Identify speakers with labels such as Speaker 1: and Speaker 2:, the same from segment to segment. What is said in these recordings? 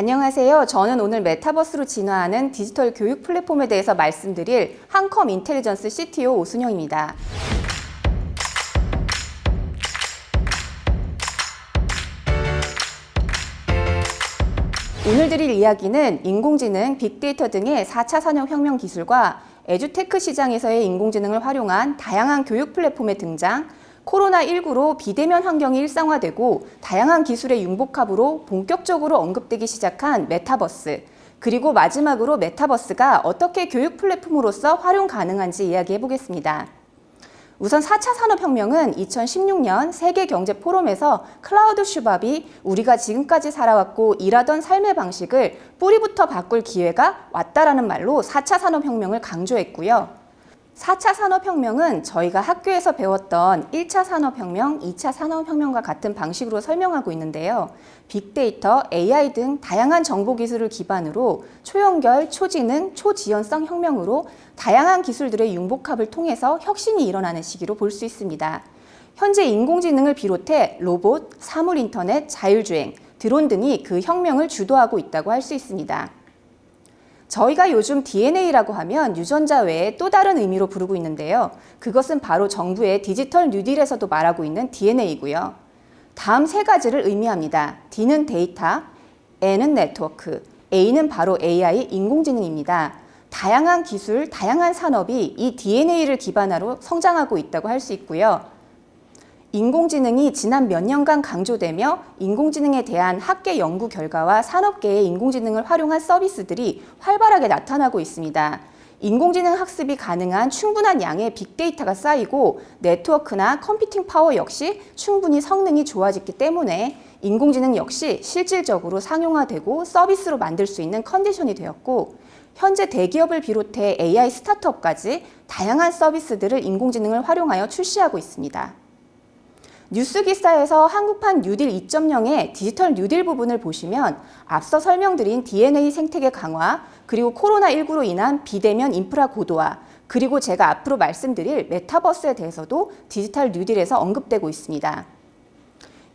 Speaker 1: 안녕하세요. 저는 오늘 메타버스로 진화하는 디지털 교육 플랫폼에 대해서 말씀드릴 한컴 인텔리전스 CTO 오순영입니다. 오늘 드릴 이야기는 인공지능, 빅데이터 등의 4차 산업혁명 기술과 에듀테크 시장에서의 인공지능을 활용한 다양한 교육 플랫폼의 등장, 코로나19로 비대면 환경이 일상화되고 다양한 기술의 융복합으로 본격적으로 언급되기 시작한 메타버스, 그리고 마지막으로 메타버스가 어떻게 교육 플랫폼으로서 활용 가능한지 이야기해 보겠습니다. 우선 4차 산업혁명은 2016년 세계경제포럼에서 클라우드 슈밥이 우리가 지금까지 살아왔고 일하던 삶의 방식을 뿌리부터 바꿀 기회가 왔다라는 말로 4차 산업혁명을 강조했고요. 4차 산업혁명은 저희가 학교에서 배웠던 1차 산업혁명, 2차 산업혁명과 같은 방식으로 설명하고 있는데요. 빅데이터, AI 등 다양한 정보 기술을 기반으로 초연결, 초지능, 초지연성 혁명으로 다양한 기술들의 융복합을 통해서 혁신이 일어나는 시기로 볼 수 있습니다. 현재 인공지능을 비롯해 로봇, 사물 인터넷, 자율주행, 드론 등이 그 혁명을 주도하고 있다고 할 수 있습니다. 저희가 요즘 DNA라고 하면 유전자 외에 또 다른 의미로 부르고 있는데요. 그것은 바로 정부의 디지털 뉴딜에서도 말하고 있는 DNA고요. 다음 세 가지를 의미합니다. D는 데이터, N은 네트워크, A는 바로 AI 인공지능입니다. 다양한 기술, 다양한 산업이 이 DNA를 기반으로 성장하고 있다고 할 수 있고요. 인공지능이 지난 몇 년간 강조되며 인공지능에 대한 학계 연구 결과와 산업계의 인공지능을 활용한 서비스들이 활발하게 나타나고 있습니다. 인공지능 학습이 가능한 충분한 양의 빅데이터가 쌓이고 네트워크나 컴퓨팅 파워 역시 충분히 성능이 좋아졌기 때문에 인공지능 역시 실질적으로 상용화되고 서비스로 만들 수 있는 컨디션이 되었고 현재 대기업을 비롯해 AI 스타트업까지 다양한 서비스들을 인공지능을 활용하여 출시하고 있습니다. 뉴스 기사에서 한국판 뉴딜 2.0의 디지털 뉴딜 부분을 보시면 앞서 설명드린 DNA 생태계 강화, 그리고 코로나19로 인한 비대면 인프라 고도화, 그리고 제가 앞으로 말씀드릴 메타버스에 대해서도 디지털 뉴딜에서 언급되고 있습니다.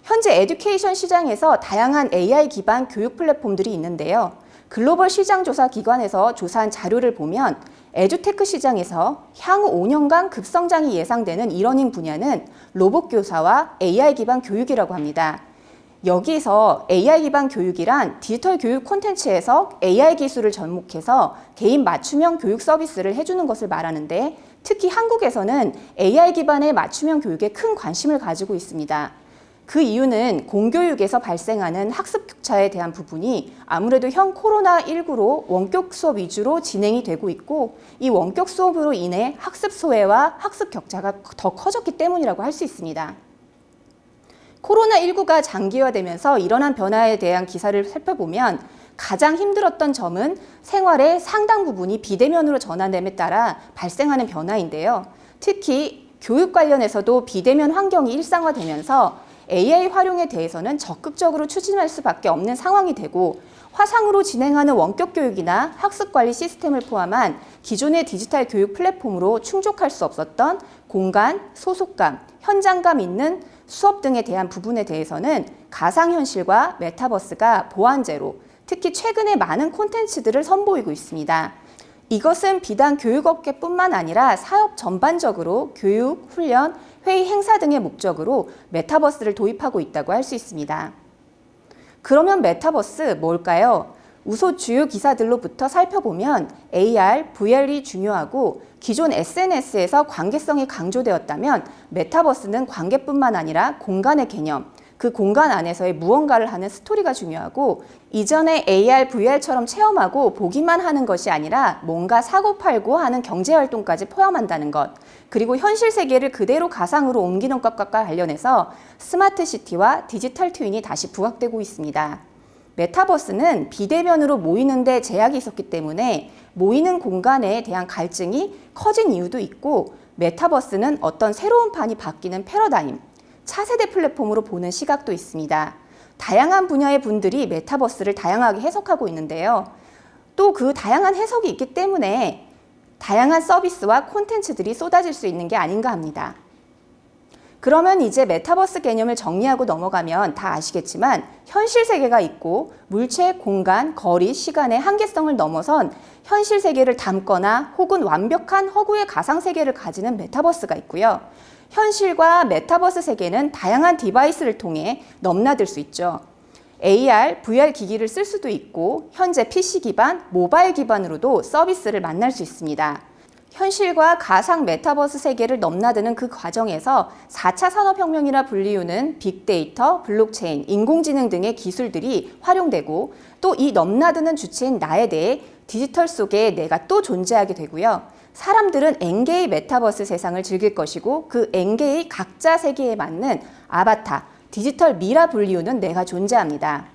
Speaker 1: 현재 에듀케이션 시장에서 다양한 AI 기반 교육 플랫폼들이 있는데요. 글로벌 시장 조사 기관에서 조사한 자료를 보면 에듀테크 시장에서 향후 5년간 급성장이 예상되는 이러닝 분야는 로봇 교사와 AI 기반 교육이라고 합니다. 여기서 AI 기반 교육이란 디지털 교육 콘텐츠에서 AI 기술을 접목해서 개인 맞춤형 교육 서비스를 해주는 것을 말하는데 특히 한국에서는 AI 기반의 맞춤형 교육에 큰 관심을 가지고 있습니다. 그 이유는 공교육에서 발생하는 학습 격차에 대한 부분이 아무래도 현 코로나19로 원격 수업 위주로 진행이 되고 있고 이 원격 수업으로 인해 학습 소외와 학습 격차가 더 커졌기 때문이라고 할 수 있습니다. 코로나19가 장기화되면서 일어난 변화에 대한 기사를 살펴보면 가장 힘들었던 점은 생활의 상당 부분이 비대면으로 전환됨에 따라 발생하는 변화인데요. 특히 교육 관련해서도 비대면 환경이 일상화되면서 AI 활용에 대해서는 적극적으로 추진할 수밖에 없는 상황이 되고 화상으로 진행하는 원격 교육이나 학습 관리 시스템을 포함한 기존의 디지털 교육 플랫폼으로 충족할 수 없었던 공간, 소속감, 현장감 있는 수업 등에 대한 부분에 대해서는 가상현실과 메타버스가 보완제로 특히 최근에 많은 콘텐츠들을 선보이고 있습니다. 이것은 비단 교육업계뿐만 아니라 사업 전반적으로 교육, 훈련, 회의 행사 등의 목적으로 메타버스를 도입하고 있다고 할 수 있습니다. 그러면 메타버스 뭘까요? 우소 주요 기사들로부터 살펴보면 AR, VR이 중요하고 기존 SNS에서 관계성이 강조되었다면 메타버스는 관계뿐만 아니라 공간의 개념, 그 공간 안에서의 무언가를 하는 스토리가 중요하고 이전에 AR, VR처럼 체험하고 보기만 하는 것이 아니라 뭔가 사고 팔고 하는 경제 활동까지 포함한다는 것. 그리고 현실 세계를 그대로 가상으로 옮기는 것과 관련해서 스마트 시티와 디지털 트윈이 다시 부각되고 있습니다. 메타버스는 비대면으로 모이는데 제약이 있었기 때문에 모이는 공간에 대한 갈증이 커진 이유도 있고 메타버스는 어떤 새로운 판이 바뀌는 패러다임, 차세대 플랫폼으로 보는 시각도 있습니다. 다양한 분야의 분들이 메타버스를 다양하게 해석하고 있는데요. 또 그 다양한 해석이 있기 때문에 다양한 서비스와 콘텐츠들이 쏟아질 수 있는 게 아닌가 합니다. 그러면 이제 메타버스 개념을 정리하고 넘어가면 다 아시겠지만 현실 세계가 있고 물체, 공간, 거리, 시간의 한계성을 넘어선 현실 세계를 담거나 혹은 완벽한 허구의 가상 세계를 가지는 메타버스가 있고요. 현실과 메타버스 세계는 다양한 디바이스를 통해 넘나들 수 있죠. AR, VR 기기를 쓸 수도 있고 현재 PC 기반, 모바일 기반으로도 서비스를 만날 수 있습니다. 현실과 가상 메타버스 세계를 넘나드는 그 과정에서 4차 산업혁명이라 불리우는 빅데이터, 블록체인, 인공지능 등의 기술들이 활용되고 또 이 넘나드는 주체인 나에 대해 디지털 속에 내가 또 존재하게 되고요. 사람들은 엔게이 메타버스 세상을 즐길 것이고 그 엔게이 각자 세계에 맞는 아바타, 디지털 미라 불리우는 내가 존재합니다.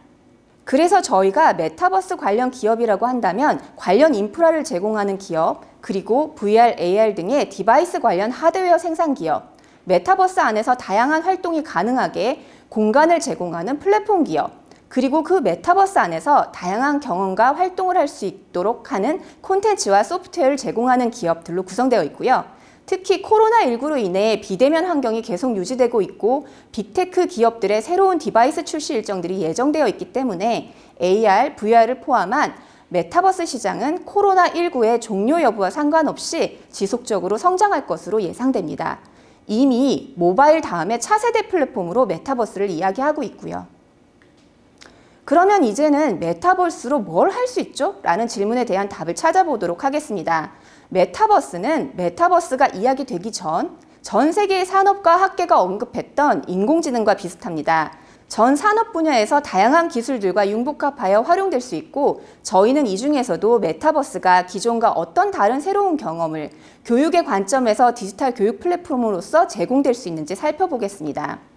Speaker 1: 그래서 저희가 메타버스 관련 기업이라고 한다면 관련 인프라를 제공하는 기업, 그리고 VR, AR 등의 디바이스 관련 하드웨어 생산 기업, 메타버스 안에서 다양한 활동이 가능하게 공간을 제공하는 플랫폼 기업, 그리고 그 메타버스 안에서 다양한 경험과 활동을 할 수 있도록 하는 콘텐츠와 소프트웨어를 제공하는 기업들로 구성되어 있고요. 특히 코로나19로 인해 비대면 환경이 계속 유지되고 있고 빅테크 기업들의 새로운 디바이스 출시 일정들이 예정되어 있기 때문에 AR, VR을 포함한 메타버스 시장은 코로나19의 종료 여부와 상관없이 지속적으로 성장할 것으로 예상됩니다. 이미 모바일 다음에 차세대 플랫폼으로 메타버스를 이야기하고 있고요. 그러면 이제는 메타버스로 뭘 할 수 있죠? 라는 질문에 대한 답을 찾아보도록 하겠습니다. 메타버스는 메타버스가 이야기되기 전, 전 세계의 산업과 학계가 언급했던 인공지능과 비슷합니다. 전 산업 분야에서 다양한 기술들과 융복합하여 활용될 수 있고 저희는 이 중에서도 메타버스가 기존과 어떤 다른 새로운 경험을 교육의 관점에서 디지털 교육 플랫폼으로서 제공될 수 있는지 살펴보겠습니다.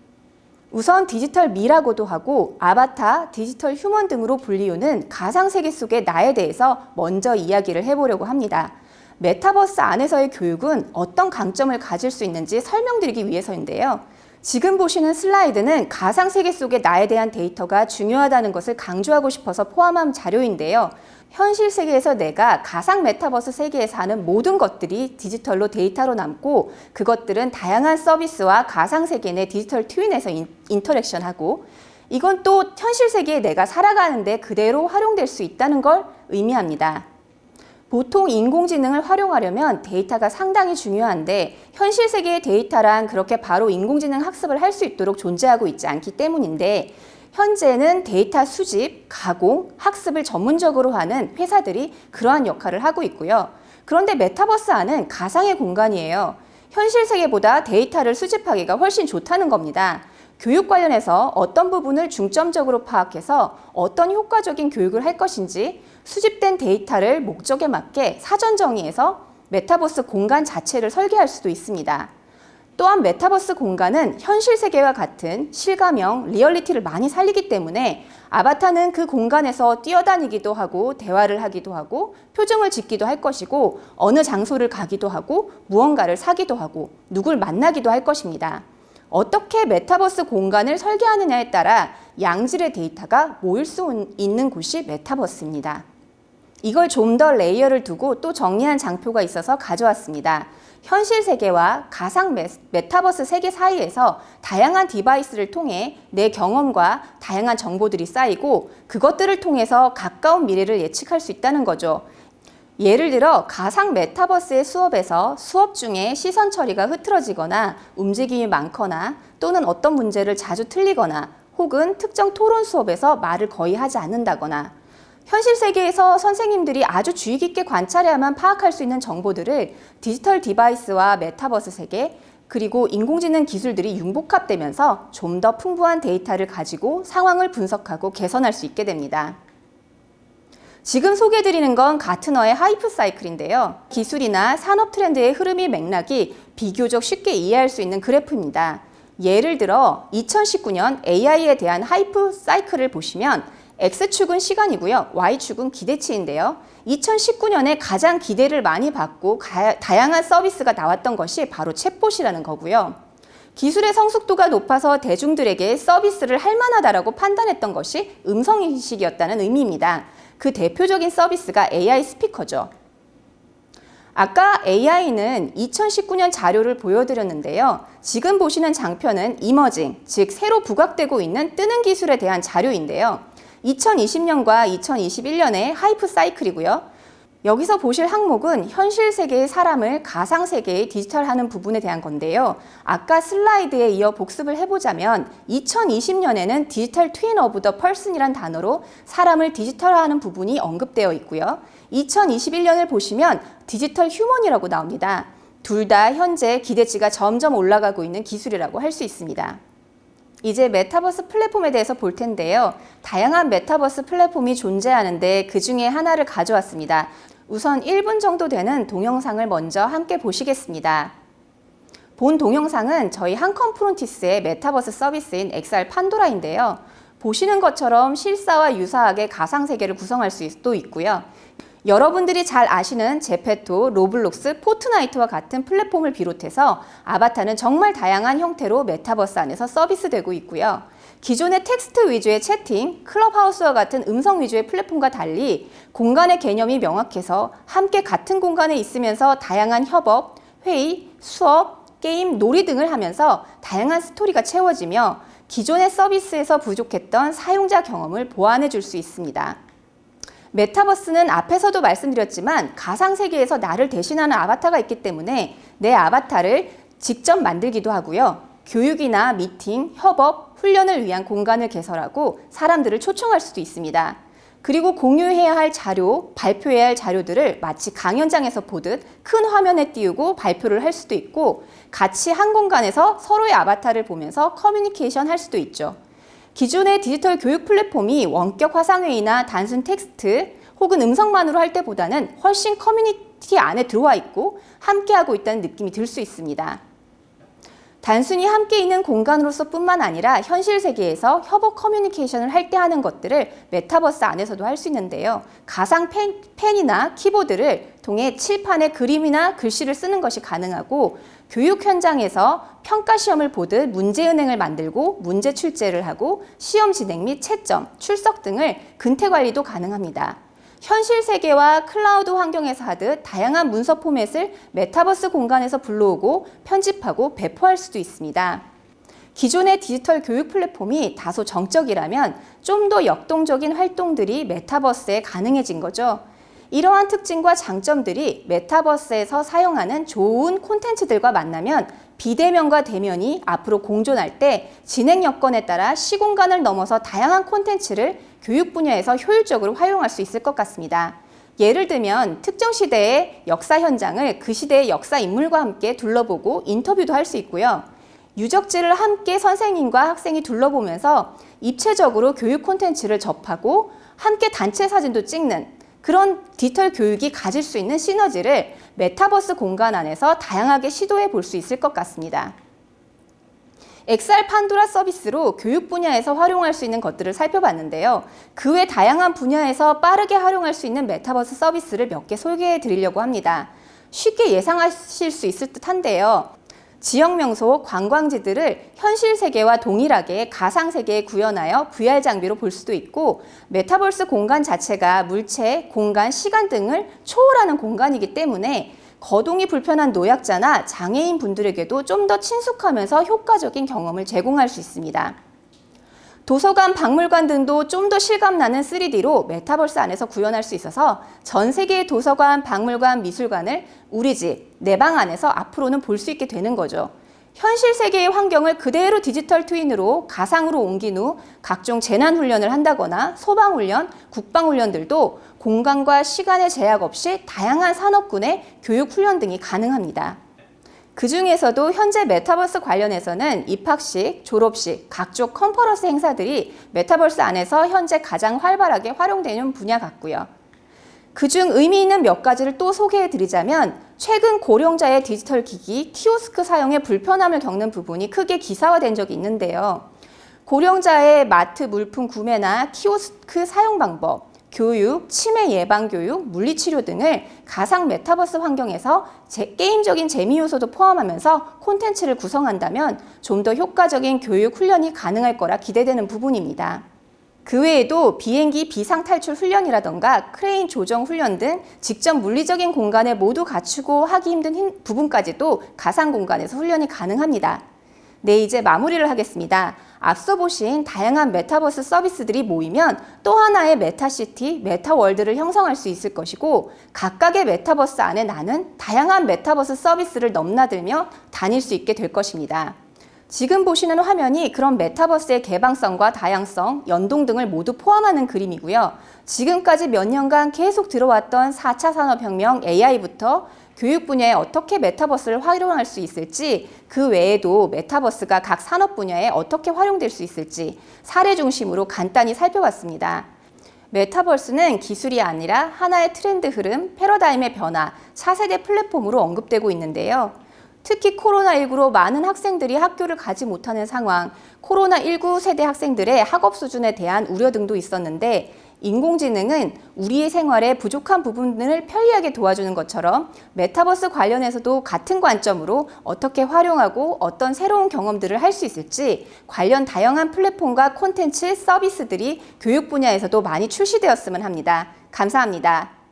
Speaker 1: 우선 디지털 미라고도 하고 아바타, 디지털 휴먼 등으로 불리우는 가상세계 속의 나에 대해서 먼저 이야기를 해보려고 합니다. 메타버스 안에서의 교육은 어떤 강점을 가질 수 있는지 설명드리기 위해서인데요. 지금 보시는 슬라이드는 가상 세계 속의 나에 대한 데이터가 중요하다는 것을 강조하고 싶어서 포함한 자료인데요. 현실 세계에서 내가 가상 메타버스 세계에 사는 모든 것들이 디지털로 데이터로 남고 그것들은 다양한 서비스와 가상 세계 내 디지털 트윈에서 인, 인터랙션하고 이건 또 현실 세계에 내가 살아가는데 그대로 활용될 수 있다는 걸 의미합니다. 보통 인공지능을 활용하려면 데이터가 상당히 중요한데 현실 세계의 데이터란 그렇게 바로 인공지능 학습을 할 수 있도록 존재하고 있지 않기 때문인데 현재는 데이터 수집, 가공, 학습을 전문적으로 하는 회사들이 그러한 역할을 하고 있고요. 그런데 메타버스 안은 가상의 공간이에요. 현실 세계보다 데이터를 수집하기가 훨씬 좋다는 겁니다. 교육 관련해서 어떤 부분을 중점적으로 파악해서 어떤 효과적인 교육을 할 것인지 수집된 데이터를 목적에 맞게 사전 정의해서 메타버스 공간 자체를 설계할 수도 있습니다. 또한 메타버스 공간은 현실 세계와 같은 실감형, 리얼리티를 많이 살리기 때문에 아바타는 그 공간에서 뛰어다니기도 하고 대화를 하기도 하고 표정을 짓기도 할 것이고 어느 장소를 가기도 하고 무언가를 사기도 하고 누굴 만나기도 할 것입니다. 어떻게 메타버스 공간을 설계하느냐에 따라 양질의 데이터가 모일 수 있는 곳이 메타버스입니다. 이걸 좀 더 레이어를 두고 또 정리한 장표가 있어서 가져왔습니다. 현실 세계와 가상 메타버스 세계 사이에서 다양한 디바이스를 통해 내 경험과 다양한 정보들이 쌓이고 그것들을 통해서 가까운 미래를 예측할 수 있다는 거죠. 예를 들어 가상 메타버스의 수업에서 수업 중에 시선 처리가 흐트러지거나 움직임이 많거나 또는 어떤 문제를 자주 틀리거나 혹은 특정 토론 수업에서 말을 거의 하지 않는다거나 현실 세계에서 선생님들이 아주 주의 깊게 관찰해야만 파악할 수 있는 정보들을 디지털 디바이스와 메타버스 세계 그리고 인공지능 기술들이 융복합되면서 좀 더 풍부한 데이터를 가지고 상황을 분석하고 개선할 수 있게 됩니다. 지금 소개해드리는 건 가트너의 하이프 사이클인데요. 기술이나 산업 트렌드의 흐름이 맥락이 비교적 쉽게 이해할 수 있는 그래프입니다. 예를 들어 2019년 AI에 대한 하이프 사이클을 보시면 X축은 시간이고요. Y축은 기대치인데요. 2019년에 가장 기대를 많이 받고 가, 다양한 서비스가 나왔던 것이 바로 챗봇이라는 거고요. 기술의 성숙도가 높아서 대중들에게 서비스를 할 만하다라고 판단했던 것이 음성인식이었다는 의미입니다. 그 대표적인 서비스가 AI 스피커죠. 아까 AI는 2019년 자료를 보여드렸는데요. 지금 보시는 장편은 이머징, 즉 새로 부각되고 있는 뜨는 기술에 대한 자료인데요. 2020년과 2021년의 하이프 사이클이고요. 여기서 보실 항목은 현실 세계의 사람을 가상 세계에 디지털하는 부분에 대한 건데요. 아까 슬라이드에 이어 복습을 해보자면 2020년에는 디지털 트윈 오브 더 펄슨이란 단어로 사람을 디지털화하는 부분이 언급되어 있고요. 2021년을 보시면 디지털 휴먼이라고 나옵니다. 둘 다 현재 기대치가 점점 올라가고 있는 기술이라고 할 수 있습니다. 이제 메타버스 플랫폼에 대해서 볼 텐데요. 다양한 메타버스 플랫폼이 존재하는데 그 중에 하나를 가져왔습니다. 우선 1분 정도 되는 동영상을 먼저 함께 보시겠습니다. 본 동영상은 저희 한컴 프론티스의 메타버스 서비스인 XR 판도라인데요. 보시는 것처럼 실사와 유사하게 가상세계를 구성할 수도 있고요. 여러분들이 잘 아시는 제페토, 로블록스, 포트나이트와 같은 플랫폼을 비롯해서 아바타는 정말 다양한 형태로 메타버스 안에서 서비스되고 있고요. 기존의 텍스트 위주의 채팅, 클럽하우스와 같은 음성 위주의 플랫폼과 달리 공간의 개념이 명확해서 함께 같은 공간에 있으면서 다양한 협업, 회의, 수업, 게임, 놀이 등을 하면서 다양한 스토리가 채워지며 기존의 서비스에서 부족했던 사용자 경험을 보완해 줄 수 있습니다. 메타버스는 앞에서도 말씀드렸지만 가상세계에서 나를 대신하는 아바타가 있기 때문에 내 아바타를 직접 만들기도 하고요. 교육이나 미팅, 협업, 훈련을 위한 공간을 개설하고 사람들을 초청할 수도 있습니다. 그리고 공유해야 할 자료, 발표해야 할 자료들을 마치 강연장에서 보듯 큰 화면에 띄우고 발표를 할 수도 있고 같이 한 공간에서 서로의 아바타를 보면서 커뮤니케이션 할 수도 있죠. 기존의 디지털 교육 플랫폼이 원격 화상회의나 단순 텍스트 혹은 음성만으로 할 때보다는 훨씬 커뮤니티 안에 들어와 있고 함께하고 있다는 느낌이 들 수 있습니다. 단순히 함께 있는 공간으로서 뿐만 아니라 현실 세계에서 협업 커뮤니케이션을 할 때 하는 것들을 메타버스 안에서도 할 수 있는데요. 가상 펜, 펜이나 키보드를 통해 칠판에 그림이나 글씨를 쓰는 것이 가능하고 교육 현장에서 평가 시험을 보듯 문제 은행을 만들고 문제 출제를 하고 시험 진행 및 채점, 출석 등을 근태 관리도 가능합니다. 현실 세계와 클라우드 환경에서 하듯 다양한 문서 포맷을 메타버스 공간에서 불러오고 편집하고 배포할 수도 있습니다. 기존의 디지털 교육 플랫폼이 다소 정적이라면 좀 더 역동적인 활동들이 메타버스에 가능해진 거죠. 이러한 특징과 장점들이 메타버스에서 사용하는 좋은 콘텐츠들과 만나면 비대면과 대면이 앞으로 공존할 때 진행 여건에 따라 시공간을 넘어서 다양한 콘텐츠를 교육 분야에서 효율적으로 활용할 수 있을 것 같습니다. 예를 들면 특정 시대의 역사 현장을 그 시대의 역사 인물과 함께 둘러보고 인터뷰도 할 수 있고요. 유적지를 함께 선생님과 학생이 둘러보면서 입체적으로 교육 콘텐츠를 접하고 함께 단체 사진도 찍는 그런 디지털 교육이 가질 수 있는 시너지를 메타버스 공간 안에서 다양하게 시도해 볼 수 있을 것 같습니다. XR 판도라 서비스로 교육 분야에서 활용할 수 있는 것들을 살펴봤는데요. 그 외 다양한 분야에서 빠르게 활용할 수 있는 메타버스 서비스를 몇 개 소개해 드리려고 합니다. 쉽게 예상하실 수 있을 듯 한데요. 지역 명소, 관광지들을 현실 세계와 동일하게 가상 세계에 구현하여 VR 장비로 볼 수도 있고 메타버스 공간 자체가 물체, 공간, 시간 등을 초월하는 공간이기 때문에 거동이 불편한 노약자나 장애인 분들에게도 좀 더 친숙하면서 효과적인 경험을 제공할 수 있습니다. 도서관, 박물관 등도 좀 더 실감나는 3D로 메타버스 안에서 구현할 수 있어서 전 세계의 도서관, 박물관, 미술관을 우리 집, 내 방 안에서 앞으로는 볼 수 있게 되는 거죠. 현실 세계의 환경을 그대로 디지털 트윈으로 가상으로 옮긴 후 각종 재난 훈련을 한다거나 소방 훈련, 국방 훈련들도 공간과 시간의 제약 없이 다양한 산업군의 교육 훈련 등이 가능합니다. 그 중에서도 현재 메타버스 관련해서는 입학식, 졸업식, 각종 컨퍼런스 행사들이 메타버스 안에서 현재 가장 활발하게 활용되는 분야 같고요. 그중 의미 있는 몇 가지를 또 소개해 드리자면 최근 고령자의 디지털 기기, 키오스크 사용에 불편함을 겪는 부분이 크게 기사화된 적이 있는데요. 고령자의 마트 물품 구매나 키오스크 사용 방법, 교육, 치매 예방 교육, 물리치료 등을 가상 메타버스 환경에서 제, 게임적인 재미 요소도 포함하면서 콘텐츠를 구성한다면 좀 더 효과적인 교육 훈련이 가능할 거라 기대되는 부분입니다. 그 외에도 비행기 비상 탈출 훈련이라던가 크레인 조정 훈련 등 직접 물리적인 공간에 모두 갖추고 하기 힘든 힘- 부분까지도 가상 공간에서 훈련이 가능합니다. 네, 이제 마무리를 하겠습니다. 앞서 보신 다양한 메타버스 서비스들이 모이면 또 하나의 메타시티, 메타월드를 형성할 수 있을 것이고 각각의 메타버스 안에 나는 다양한 메타버스 서비스를 넘나들며 다닐 수 있게 될 것입니다. 지금 보시는 화면이 그런 메타버스의 개방성과 다양성, 연동 등을 모두 포함하는 그림이고요. 지금까지 몇 년간 계속 들어왔던 4차 산업혁명 AI부터 교육 분야에 어떻게 메타버스를 활용할 수 있을지, 그 외에도 메타버스가 각 산업 분야에 어떻게 활용될 수 있을지 사례 중심으로 간단히 살펴봤습니다. 메타버스는 기술이 아니라 하나의 트렌드 흐름, 패러다임의 변화, 차세대 플랫폼으로 언급되고 있는데요. 특히 코로나19로 많은 학생들이 학교를 가지 못하는 상황, 코로나19 세대 학생들의 학업 수준에 대한 우려 등도 있었는데, 인공지능은 우리의 생활에 부족한 부분을 편리하게 도와주는 것처럼 메타버스 관련해서도 같은 관점으로 어떻게 활용하고 어떤 새로운 경험들을 할 수 있을지 관련 다양한 플랫폼과 콘텐츠, 서비스들이 교육 분야에서도 많이 출시되었으면 합니다. 감사합니다.